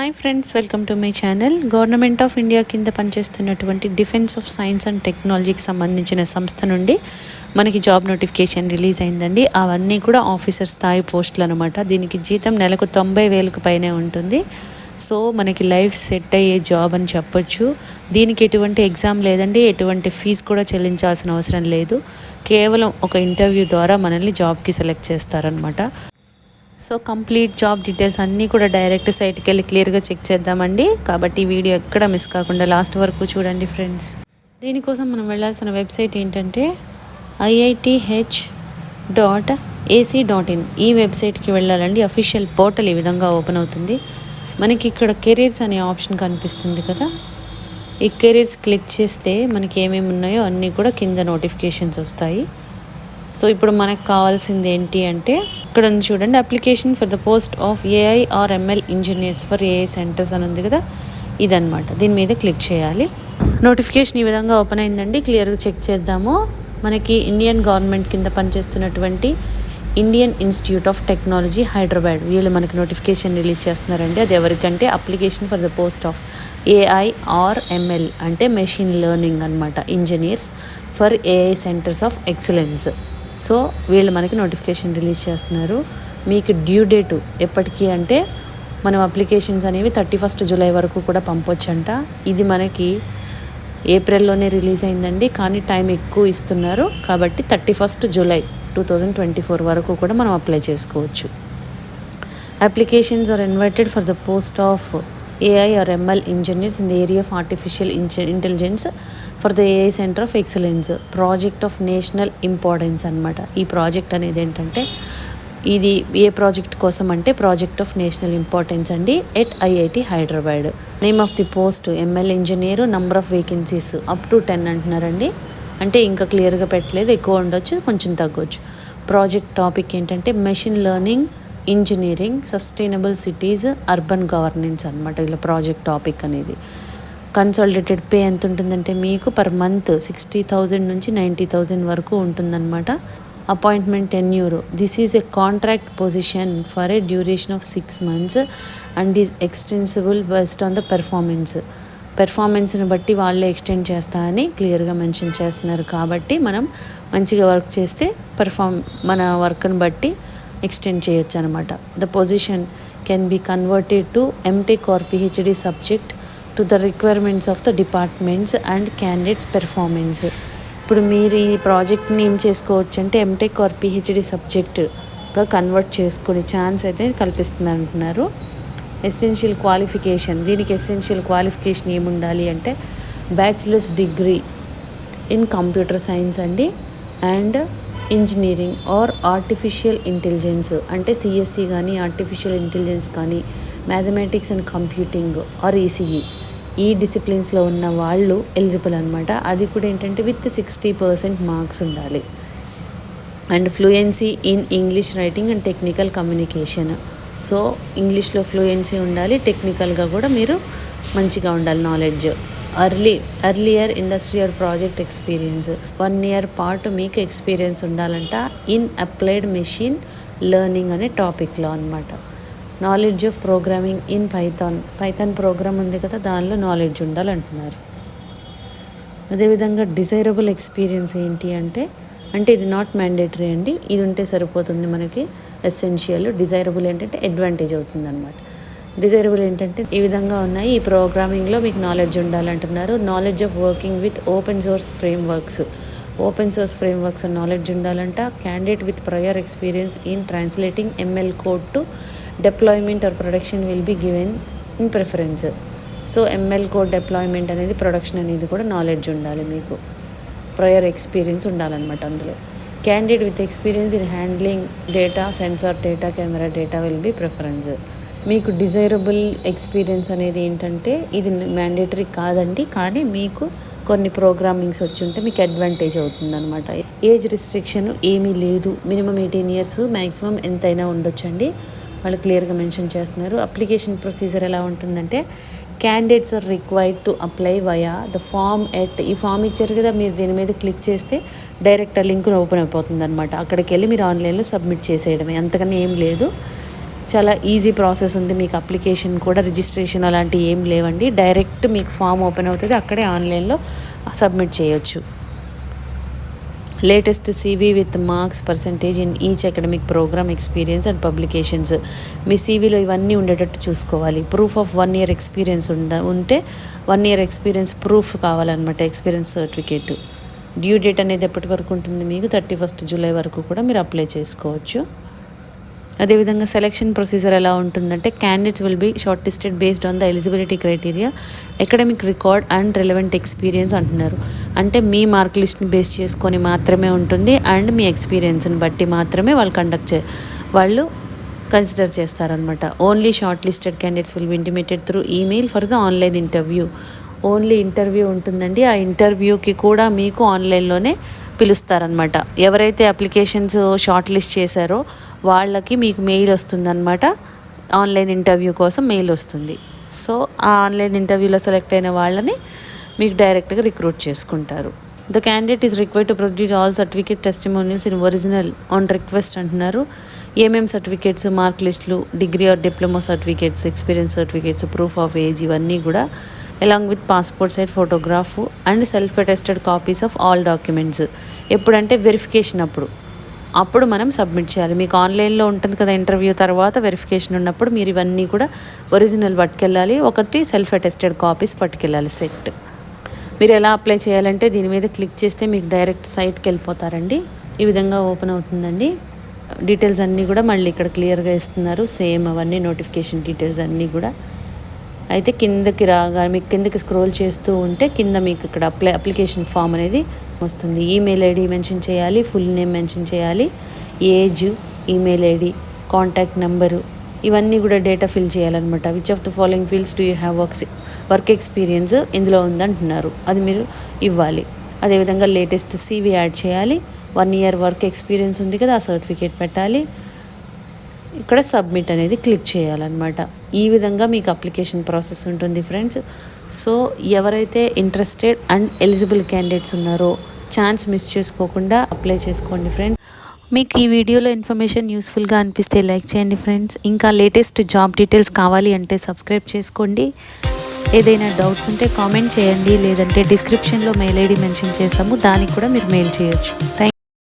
Hi friends welcome to my channel. Government of India కింద పనిచేస్తున్నటువంటి defence of science and టెక్నాలజీకి సంబంధించిన సంస్థ నుండి మనకి జాబ్ నోటిఫికేషన్ రిలీజ్ అయిందండి. అవన్నీ కూడా ఆఫీసర్ స్థాయి పోస్టులు అనమాట దీనికి జీతం నెలకు తొంభై వేలకు పైనే ఉంటుంది. సో మనకి లైఫ్ సెట్ అయ్యే జాబ్ అని చెప్పొచ్చు. దీనికి ఎటువంటి ఎగ్జామ్ లేదండి. ఎటువంటి ఫీజు కూడా చెల్లించాల్సిన అవసరం లేదు. కేవలం ఒక ఇంటర్వ్యూ ద్వారా మనల్ని జాబ్కి సెలెక్ట్ చేస్తారనమాట సో కంప్లీట్ జాబ్ డీటెయిల్స్ అన్నీ కూడా డైరెక్ట్ సైట్కి వెళ్ళి క్లియర్గా చెక్ చేద్దామండి. కాబట్టి వీడియో ఎక్కడ మిస్ కాకుండా లాస్ట్ వరకు చూడండి ఫ్రెండ్స్. దీనికోసం మనం వెళ్ళాల్సిన వెబ్సైట్ ఏంటంటే IITH dot AC dot in ఈ వెబ్సైట్కి వెళ్ళాలండి. అఫీషియల్ పోర్టల్ ఈ విధంగా ఓపెన్ అవుతుంది. మనకి ఇక్కడ కెరీర్స్ అనే ఆప్షన్ కనిపిస్తుంది కదా. ఈ కెరీర్స్ క్లిక్ చేస్తే మనకి ఏమేమి ఉన్నాయో అన్నీ కూడా కింద నోటిఫికేషన్స్ వస్తాయి. సో ఇప్పుడు మనకు కావాల్సింది ఏంటి అంటే ఇక్కడ ఉంది చూడండి application for the post of AI or ML engineers for AI centres అని ఉంది కదా ఇదనమాట దీని మీద క్లిక్ చేయాలి. నోటిఫికేషన్ ఈ విధంగా ఓపెన్ అయిందండి. క్లియర్గా చెక్ చేద్దాము. మనకి ఇండియన్ గవర్నమెంట్ కింద పనిచేస్తున్నటువంటి Indian Institute of Technology Hyderabad వీళ్ళు మనకి నోటిఫికేషన్ రిలీజ్ చేస్తున్నారండి. అది ఎవరికంటే application for the post of AI or ML అంటే మెషిన్ లెర్నింగ్ అనమాట engineers for AI centres of excellence so వీళ్ళు మనకి నోటిఫికేషన్ రిలీజ్ చేస్తున్నారు. మీకు డ్యూ డేటు ఎప్పటికీ అంటే మనం అప్లికేషన్స్ అనేవి థర్టీ ఫస్ట్ జూలై వరకు కూడా పంపొచ్చంట. ఇది మనకి ఏప్రిల్లోనే రిలీజ్ అయిందండి కానీ టైం ఎక్కువ ఇస్తున్నారు. కాబట్టి thirty first July two thousand twenty four వరకు కూడా మనం అప్లై చేసుకోవచ్చు. Applications are invited for the post of AI or ML engineers in the area of artificial intelligence for the AI centre of excellence project of national importance అనమాట ఈ project అనేది ఏంటంటే ఇది ఏ project కోసం అంటే ప్రాజెక్ట్ ఆఫ్ నేషనల్ ఇంపార్టెన్స్ అండి. At IIT Hyderabad name of the post ML engineer number of vacancies up to ten అంటున్నారండి. అంటే ఇంకా క్లియర్గా పెట్టలేదు ఎక్కువ ఉండొచ్చు కొంచెం తగ్గొచ్చు. ప్రాజెక్ట్ టాపిక్ ఏంటంటే machine learning engineering sustainable cities urban governance అనమాట ఇలా ప్రాజెక్ట్ టాపిక్ అనేది. కన్సాలిడేటెడ్ పే ఎంత ఉంటుందంటే మీకు పర్ మంత్ సిక్స్టీ థౌజండ్ నుంచి నైంటీ థౌజండ్ వరకు ఉంటుందన్నమాట. Appointment tenure this is a contract position for a duration of six months and is extensible best on the performance పెర్ఫార్మెన్స్ని బట్టి వాళ్ళే ఎక్స్టెండ్ చేస్తా అని క్లియర్గా మెన్షన్ చేస్తున్నారు కాబట్టి మనం మంచిగా వర్క్ చేస్తే పెర్ఫార్మ్ మన వర్క్ని బట్టి ఎక్స్టెండ్ చేయొచ్చు అనమాట the position can be converted to MTech or PhD subject to the requirements of the departments and candidates performance ఇప్పుడు మీరు ఈ ప్రాజెక్ట్ని ఏం చేసుకోవచ్చు అంటే ఎంటెక్ ఆర్ పిహెచ్డి సబ్జెక్ట్గా కన్వర్ట్ చేసుకునే ఛాన్స్ అయితే కల్పిస్తుంది అంటున్నారు. ఎసెన్షియల్ క్వాలిఫికేషన్ దీనికి ఎసెన్షియల్ క్వాలిఫికేషన్ ఏముండాలి అంటే bachelors degree in computer science అండి. And engineering or artificial intelligence అంటే సిఎస్సి కానీ ఆర్టిఫిషియల్ ఇంటెలిజెన్స్ కానీ mathematics and computing or ECE ఈ డిసిప్లిన్స్లో ఉన్న వాళ్ళు ఎలిజిబుల్ అనమాట అది కూడా ఏంటంటే విత్ సిక్స్టీ పర్సెంట్ మార్క్స్ ఉండాలి. And fluency in English writing and technical communication so ఇంగ్లీష్లో ఫ్లూయెన్సీ ఉండాలి టెక్నికల్గా కూడా మీరు మంచిగా ఉండాలి knowledge early earlier industrial project experience one year పాటు మీకు ఎక్స్పీరియన్స్ ఉండాలంట ఇన్ అప్లైడ్ మెషిన్ లెర్నింగ్ అనే టాపిక్లో అనమాట knowledge of programming in Python Python program ఉంది కదా దానిలో నాలెడ్జ్ ఉండాలంటున్నారు. అదేవిధంగా డిజైరబుల్ ఎక్స్పీరియన్స్ ఏంటి అంటే అంటే ఇది నాట్ మ్యాండేటరీ అండి ఇది ఉంటే సరిపోతుంది మనకి. ఎసెన్షియల్ డిజైరబుల్ ఏంటంటే అడ్వాంటేజ్ అవుతుంది అనమాట డిజైరబుల్ ఏంటంటే ఈ విధంగా ఉన్నాయి. ఈ ప్రోగ్రామింగ్లో మీకు knowledge ఉండాలంటున్నారు. Knowledge of working with open source frameworks open source frameworks knowledge ఉండాలంట candidate with prior experience in translating ML code to deployment or production will be given in preference so ML code deployment అనేది production అనేది కూడా knowledge ఉండాలి మీకు. Prior experience ఉండాలన్నమాట అందులో. Candidate with experience in handling data sensor data camera data will be preference మీకు desirable experience అనేది ఏంటంటే ఇది మ్యాండేటరీ కాదండి కానీ మీకు కొన్ని ప్రోగ్రామింగ్స్ వచ్చి ఉంటే మీకు అడ్వాంటేజ్ అవుతుంది అనమాట ఏజ్ రిస్ట్రిక్షన్ ఏమీ లేదు. మినిమం ఎయిటీన్ ఇయర్స్ మ్యాక్సిమం ఎంతైనా ఉండొచ్చండి. వాళ్ళు క్లియర్గా మెన్షన్ చేస్తున్నారు. అప్లికేషన్ ప్రొసీజర్ ఎలా ఉంటుందంటే candidates are required to apply via the form at ఈ ఫామ్ ఇచ్చారు కదా మీరు దీని మీద క్లిక్ చేస్తే డైరెక్ట్ ఆ లింక్ ఓపెన్ అయిపోతుంది అనమాట అక్కడికి వెళ్ళి మీరు ఆన్లైన్లో సబ్మిట్ చేసేయడమే. అంతకన్నా ఏం లేదు. చాలా ఈజీ ప్రాసెస్ ఉంది. మీకు అప్లికేషన్ కూడా రిజిస్ట్రేషన్ అలాంటివి ఏం లేవండి. డైరెక్ట్ మీకు ఫామ్ ఓపెన్ అవుతుంది. అక్కడే ఆన్లైన్లో సబ్మిట్ చేయొచ్చు. Latest CV with marks percentage in each academic program experience and publications మీ సీవీలో ఇవన్నీ ఉండేటట్టు చూసుకోవాలి. Proof of one year experience ఉండ ఉంటే వన్ ఇయర్ ఎక్స్పీరియన్స్ ప్రూఫ్ కావాలన్నమాట ఎక్స్పీరియన్స్ సర్టిఫికేట్ డ్యూ డేట్ అనేది ఎప్పటి వరకు ఉంటుంది? మీకు థర్టీ ఫస్ట్ జూలై వరకు కూడా మీరు అప్లై చేసుకోవచ్చు. అదేవిధంగా సెలెక్షన్ ప్రొసీజర్ ఎలా ఉంటుందంటే candidates will be shortlisted based on the eligibility criteria academic record and relevant experience అంటున్నారు. అంటే మీ మార్క్ లిస్ట్ని బేస్ చేసుకొని మాత్రమే ఉంటుంది అండ్ మీ ఎక్స్పీరియన్స్ని బట్టి మాత్రమే వాళ్ళు కండక్ట్ చే వాళ్ళు కన్సిడర్ చేస్తారనమాట only shortlisted candidates will be intimated through email for the online interview only interview ఉంటుందండి. ఆ ఇంటర్వ్యూకి కూడా మీకు ఆన్లైన్లోనే పిలుస్తారనమాట ఎవరైతే అప్లికేషన్స్ షార్ట్ లిస్ట్ చేశారో వాళ్ళకి మీకు మెయిల్ వస్తుందన్నమాట. ఆన్లైన్ ఇంటర్వ్యూ కోసం మెయిల్ వస్తుంది. సో ఆ ఆన్లైన్ ఇంటర్వ్యూలో సెలెక్ట్ అయిన వాళ్ళని మీకు డైరెక్ట్గా రిక్రూట్ చేసుకుంటారు. The candidate is require to produce all certificate testimonials in original on request అంటున్నారు. ఏమేం సర్టిఫికేట్స్ మార్క్ లిస్టులు degree or diploma certificates experience certificates proof of age ఇవన్నీ కూడా along with passport size photograph and self attested copies of all documents ఎప్పుడంటే verification అప్పుడు. అప్పుడు మనం submit చేయాలి. మీకు ఆన్లైన్లో ఉంటుంది కదా ఇంటర్వ్యూ తర్వాత వెరిఫికేషన్ ఉన్నప్పుడు మీరు ఇవన్నీ కూడా ఒరిజినల్ పట్టుకెళ్ళాలి. ఒకటి సెల్ఫ్ అటెస్టెడ్ కాపీస్ పట్టుకెళ్ళాలి సెట్ మీరు ఎలా అప్లై చేయాలంటే దీని మీద క్లిక్ చేస్తే మీకు డైరెక్ట్ సైట్కి వెళ్ళిపోతారండి. ఈ విధంగా ఓపెన్ అవుతుందండి. డీటెయిల్స్ అన్నీ కూడా మళ్ళీ ఇక్కడ క్లియర్గా ఇస్తున్నారు. సేమ్ అవన్నీ నోటిఫికేషన్ డీటెయిల్స్ అన్నీ కూడా అయితే కిందకి రాగా మీకు కిందకి స్క్రోల్ చేస్తూ ఉంటే కింద మీకు ఇక్కడ అప్లై అప్లికేషన్ ఫామ్ అనేది వస్తుంది. ఈమెయిల్ ఐడి మెన్షన్ చేయాలి ఫుల్ నేమ్ మెన్షన్ చేయాలి age email ID contact number ఇవన్నీ కూడా డేటా ఫిల్ చేయాలన్నమాట. Which of the following fields do you have works work experience ఇందులో ఉందంటున్నారు. అది మీరు ఇవ్వాలి. అదేవిధంగా లేటెస్ట్ సీవీ యాడ్ చేయాలి. వన్ ఇయర్ వర్క్ ఎక్స్పీరియన్స్ ఉంది కదా ఆ సర్టిఫికేట్ పెట్టాలి. ఇక్కడ సబ్మిట్ అనేది క్లిక్ చేయాలన్నమాట. ఈ విధంగా మీకు అప్లికేషన్ ప్రాసెస్ ఉంటుంది ఫ్రెండ్స్. సో ఎవరైతే ఇంట్రెస్టెడ్ అండ్ ఎలిజిబుల్ క్యాండిడేట్స్ ఉన్నారో ఛాన్స్ మిస్ చేసుకోకుండా అప్లై చేసుకోండి ఫ్రెండ్స్ మీకు ఈ వీడియోలో ఇన్ఫర్మేషన్ యూస్ఫుల్గా అనిపిస్తే లైక్ చేయండి ఫ్రెండ్స్. ఇంకా లేటెస్ట్ జాబ్ డీటెయిల్స్ కావాలి అంటే సబ్స్క్రైబ్ చేసుకోండి. ఏదైనా డౌట్స్ ఉంటే కామెంట్ చేయండి. లేదంటే డిస్క్రిప్షన్లో మెయిల్ ఐడి మెన్షన్ చేసాము దానికి కూడా మీరు మెయిల్ చేయొచ్చు. థ్యాంక్